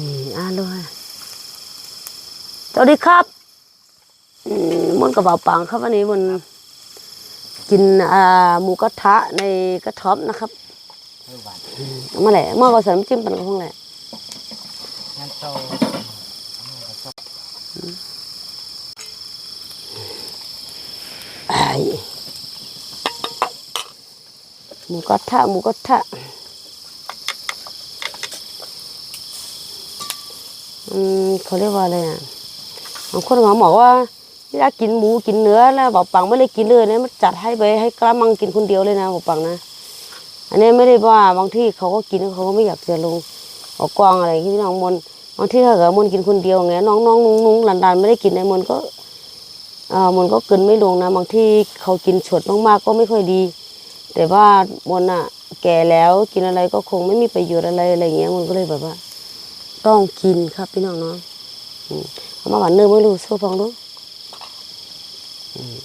นี่อ่านเลยสวัสดีครับอืมมนกระเป๋าปังครับวันนี้มันกินอ่าหมูกระทะในกระท่อมนะครับเออหวานเอามาแหละเมื่อก็ใส่น้ำจิ้มปันกระพงแหละงั้นโตไอ้หมูกระทะหมูกระทะ อืมเขาเรียกว่าอะไรอะบางคนเขาบอกว่าเวลากินหมูกินเนื้อแล้วบอกปังไม่ได้กินเลยนะมันจัดให้ไปให้กระมังกินคนเดียวเลยนะบอกปังนะ อันนี้ไม่ได้ว่าบางที่เขาก็กินเขาก็ไม่อยากจะลงออกกองอะไรที่น้องมนบางที่ถ้าเกิดมนกินคนเดียวไงน้องน้องนุ้งนุ้งหลานหลานไม่ได้กินในมนก็อ่ามนก็เกินไม่ลงนะบางที่เขากินฉดมากๆก็ไม่ค่อยดี แต่ว่ามนอะ แก่แล้วกินอะไรก็คงไม่มีประโยชน์อะไรอะไรเงี้ยมนก็เลยแบบว่า ต้องกินครับพี่น้องเนาะเอามาหวานเนื้อไม่รู้สู้ฟองดูอืม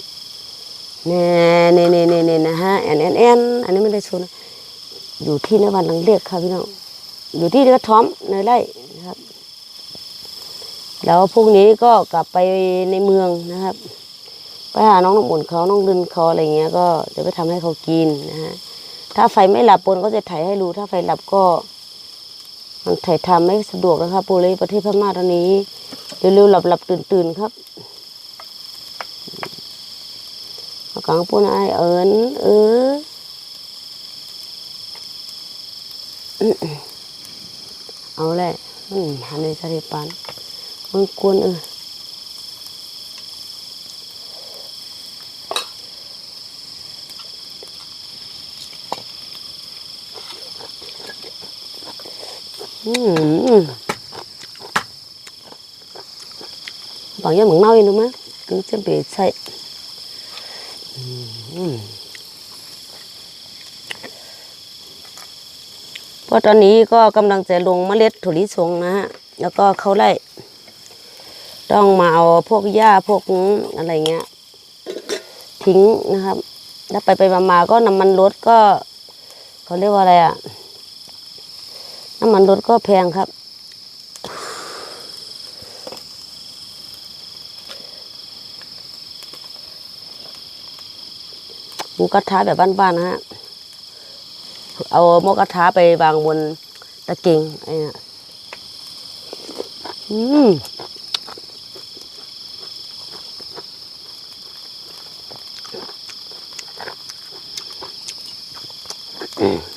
เน่เน่เน่เน่เน่นะฮะแอนแอนแอนอันนี้ไม่ได้ชวนะอยู่ที่นวันลังเรียกครับพี่น้องอยู่ที่กระท่อมในไร่นะครับ แล้วพรุ่งนี้ก็กลับไปในเมืองนะครับ ไปหาน้องน้ำอุ่นเขาน้องดึนเขาอะไรเงี้ยก็จะไปทำให้เขากินนะฮะถ้าไฟไม่หลับปนก็จะถ่ายให้รู้ถ้าไฟหลับก็ ถ่ายทำไม่สะดวกนะครับปูเลยประเทศพม่าตอนนี้เร็วๆหลับหลับตื่นตื่นๆครับเอากังปูนายเอิญเออเอาแหละหันในสถิปันมันกวนเออ บางอย่างเหมือนเน่าอยู่รู้ไหม cứ chuẩn bị chạy ừ. เพราะตอนนี้ก็กำลังจะลงเมล็ดถั่วลิสงนะฮะ แล้วก็เขาไล่ต้องมาเอาพวกหญ้าพวกอะไรเงี้ย ทิ้งนะครับ แล้วไปไปมามาก็น้ำมันรถก็ เขาเรียกว่าอะไรอะ น้ำมันรถก็แพงครับ หมูกระทะแบบบ้านๆนะฮะ เอาหมกกระทะไปวางบนตะเกียงไอ้น่ะอืมอ่า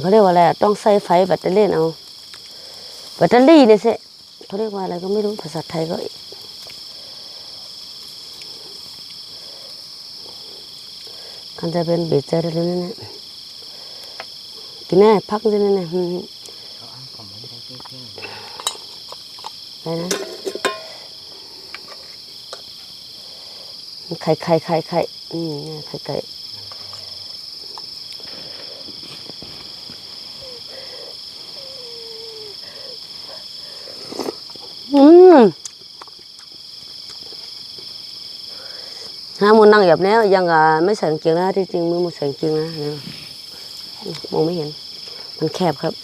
เขาเรียกว่าอะไรต้องใส่ไฟแบตเตอรี่เอาแบตเตอรี่เนี่ยสิเขาเรียกว่าอะไรก็ไม่รู้ภาษาไทยก็ kan จะเป็นเบเจอร์เลยนะเนี่ยกินแน่พักเลยนะเนี่ยอืมเขาอ้างคอมเมนต์ได้เพ่งอะไรนะไข่ไข่ไข่ไข่อืมเนี่ยไข่ไก่ ฮะมันนั่งแบบนี้ยังอะไม่ใส่กางเกงนะที่จริงมือมันใส่กางเกงนะมองไม่เห็น มันแคบครับ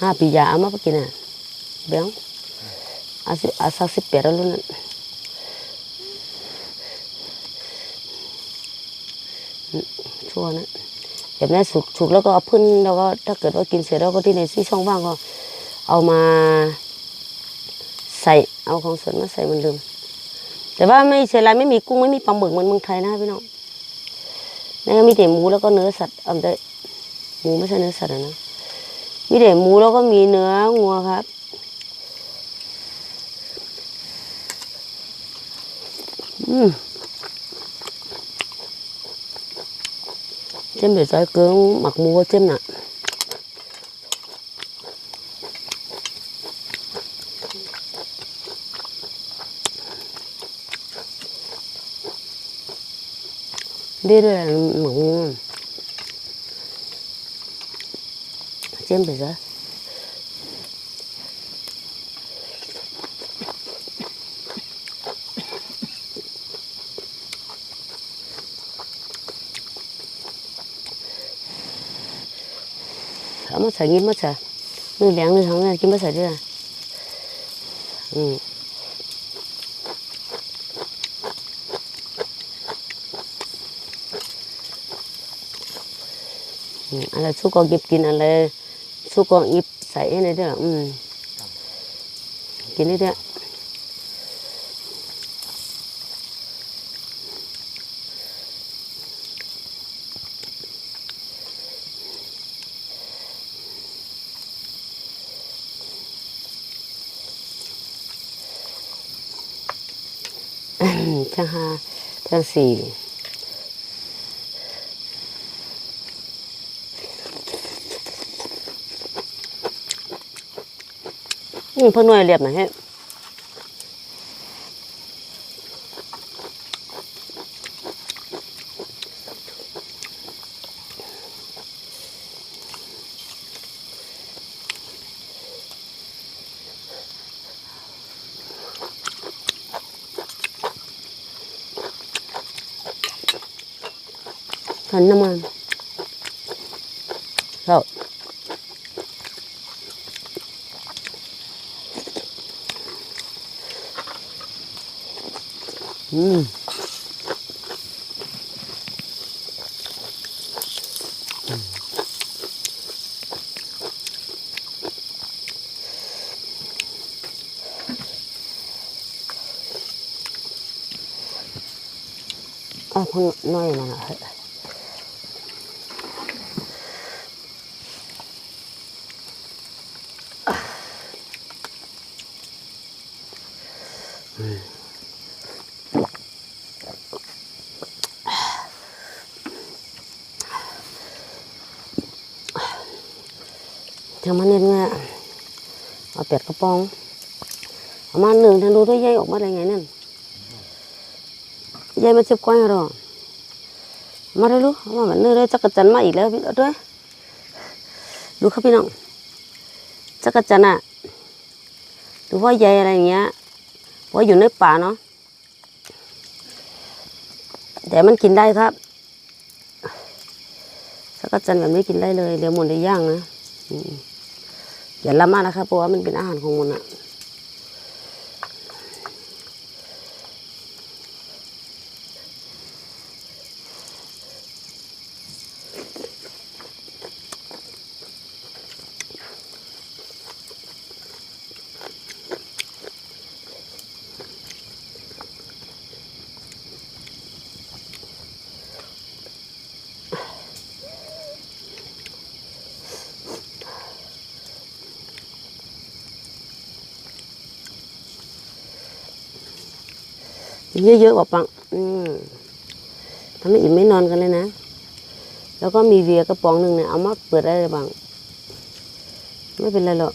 ห้าปียาเอามาปกินอะเบี้ย อาสิอาสักสิบแปดแล้วนั่นชั่วนะแบบนี้สุกสุกแล้วก็เอาพื้นแล้วก็ถ้าเกิดว่ากินเสร็จแล้วก็ที่ในที่ช่องว่างก็ เอามาใส่เอาของสดมาใส่มันเดิมแต่ว่าไม่ใช่ไรไม่มีกุ้งไม่มีปลาหมึกเหมือนเมืองไทยนะพี่น้องนี่ก็มีแต่หมูแล้วก็เนื้อสัตว์เอาได้หมูไม่ใช่เนื้อสัตว์นะมีแต่หมูแล้วก็มีเนื้องัวครับ อืมเจ้มเดี๋ยวใส่เกลือหมั มูก็เจ้มน่ะดียหมักหมูต็มไปซะเอามาใส่ยิ้มมาใส่เลียงนื้อทั้งกินมาใส่ด้วยนะอืมอืมอะไรสุกก็หยิบกินอะไรสุกก็หยิบใส่ในเด้ออืมกินได้เด้อ อืมจังห้าจังสี่อืมเพิ่นหน่วยเรียบหน่อยให้ หันน้ำมันเข้าอืมอะเพิ่งน้อยมาเฮ้ย ทำมันเน็ตเงี้ยเอาเป็ดกระป๋องเอามาหนึ่งทันดูตัวใหญ่ออกมาได้ไงนั่นใหญ่มาเจ็บก้อยหรอมาได้ลูกมาแบบนี้เลยจักรจันมาอีกแล้วพี่ด้วยดูครับพี่น้องจักรจันอะหรือว่าใหญ่อะไรอย่างเงี้ยว่าอยู่ในป่าเนาะแต่มันกินได้ครับจักรจันแบบนี้กินได้เลยเดี๋ยวหมดได้ย่างนะ อย่าละมากนะครับเพราะว่ามันเป็นอาหารของมันอะ เยอะๆกว่าปังอืมทำให้อิ่มไม่นอนกันเลยนะ แล้วก็มีเบียร์กระป๋องหนึ่งเนี่ยเอามาเปิดได้เลยบางไม่เป็นไรหรอก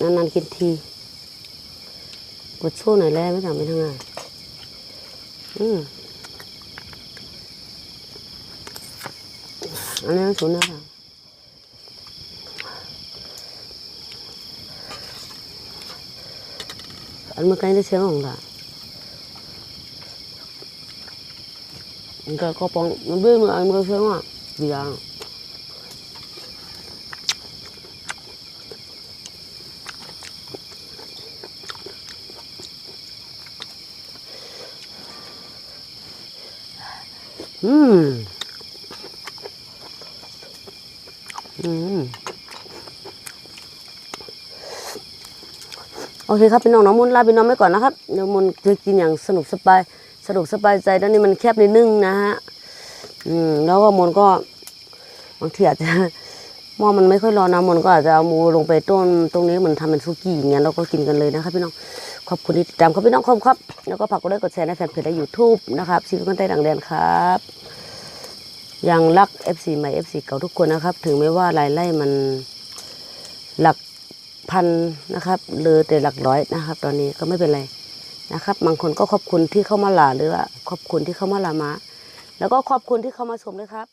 นานๆกินทีปวดโซ่หน่อยแล้วไม่ทำไปทางานอืมอันนี้ศูนนะคะอันเมื่อกี้ได้เสียงของเรา Cái có bóng, nó biết mà anh mới xem à Vì à Ừm Ừm โอเคครับพี่น้องน้องมุนลาพี่น้องไปก่อนนะครับเดี๋ยวมุนจะกินอย่างสนุกสบาย สนุกสบายใจตอนนี้มันแคบนิดนึงนะฮะอืมแล้วก็มนก็บางทีอาจจะหม้อมันไม่ค่อยร้อนนะมนก็อาจจะเอามูลงไปต้นตรงนี้เหมันทำเป็นซุกี้อย่างเงี้ยแล้วก็กินกันเลยนะครับพี่น้องขอบคุณที่ติดตามครับพี่น้องครับครับแล้วก็ฝากกดไลค์กดแชร์ในแฟนเพจและยูทูบนะครับชีวิตคนใต้ดังแดนครับยังรัก FC ใหม่ FC เก่าทุกคนนะครับ ถึงแม้ว่ารายไล่มันหลักพันนะครับหรือแต่หลักร้อยนะครับ ตอนนี้ก็ไม่เป็นไร นะครับ บางคนก็ขอบคุณที่เข้ามาหลาหรือว่าขอบคุณที่เข้ามาลามาแล้วก็ขอบคุณที่เข้ามาชมด้วยครับ